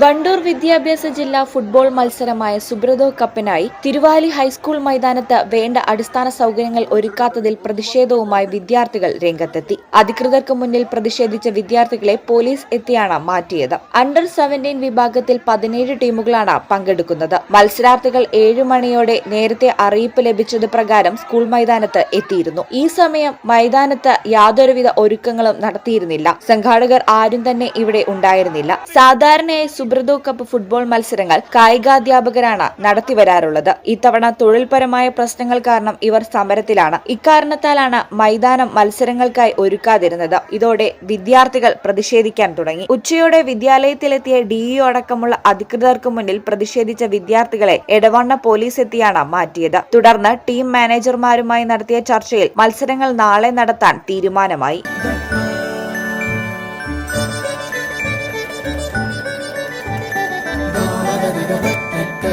വണ്ടൂർ വിദ്യാഭ്യാസ ജില്ലാ ഫുട്ബോൾ മത്സരമായ സുബ്രതോ കപ്പിനായി തിരുവാലി ഹൈസ്കൂൾ മൈതാനത്ത് വേണ്ട അടിസ്ഥാന സൗകര്യങ്ങൾ ഒരുക്കാത്തതിൽ പ്രതിഷേധവുമായി വിദ്യാർത്ഥികൾ രംഗത്തെത്തി. അധികൃതർക്ക് മുന്നിൽ പ്രതിഷേധിച്ച വിദ്യാർത്ഥികളെ പോലീസ് എത്തിയാണ് മാറ്റിയത്. അണ്ടർ സെവന്റീൻ വിഭാഗത്തിൽ പതിനേഴ് ടീമുകളാണ് പങ്കെടുക്കുന്നത്. മത്സരാർത്ഥികൾ ഏഴു മണിയോടെ നേരത്തെ അറിയിപ്പ് ലഭിച്ചത് പ്രകാരം സ്കൂൾ മൈതാനത്ത് എത്തിയിരുന്നു. ഈ സമയം മൈതാനത്ത് യാതൊരുവിധ ഒരുക്കങ്ങളും നടത്തിയിരുന്നില്ല. സംഘാടകർ ആരും തന്നെ ഇവിടെ ഉണ്ടായിരുന്നില്ല. സാധാരണയായി സുബ്രതോ കപ്പ് ഫുട്ബോൾ മത്സരങ്ങൾ കായികാധ്യാപകരാണ് നടത്തിവരാറുള്ളത്. ഇത്തവണ തൊഴിൽപരമായ പ്രശ്നങ്ങൾ കാരണം ഇവർ സമരത്തിലാണ്. ഇക്കാരണത്താലാണ് മൈതാനം മത്സരങ്ങൾക്കായി ഒരുക്കാതിരുന്നത്. ഇതോടെ വിദ്യാർത്ഥികൾ പ്രതിഷേധിക്കാൻ തുടങ്ങി. ഉച്ചയോടെ വിദ്യാലയത്തിലെത്തിയ ഡിഇഒ അടക്കമുള്ള അധികൃതർക്ക് മുന്നിൽ പ്രതിഷേധിച്ച വിദ്യാർത്ഥികളെ എടവണ്ണ പോലീസ് എത്തിയാണ് മാറ്റിയത്. തുടർന്ന് ടീം മാനേജർമാരുമായി നടത്തിയ ചർച്ചയിൽ മത്സരങ്ങൾ നാളെ നടത്താൻ തീരുമാനമായി.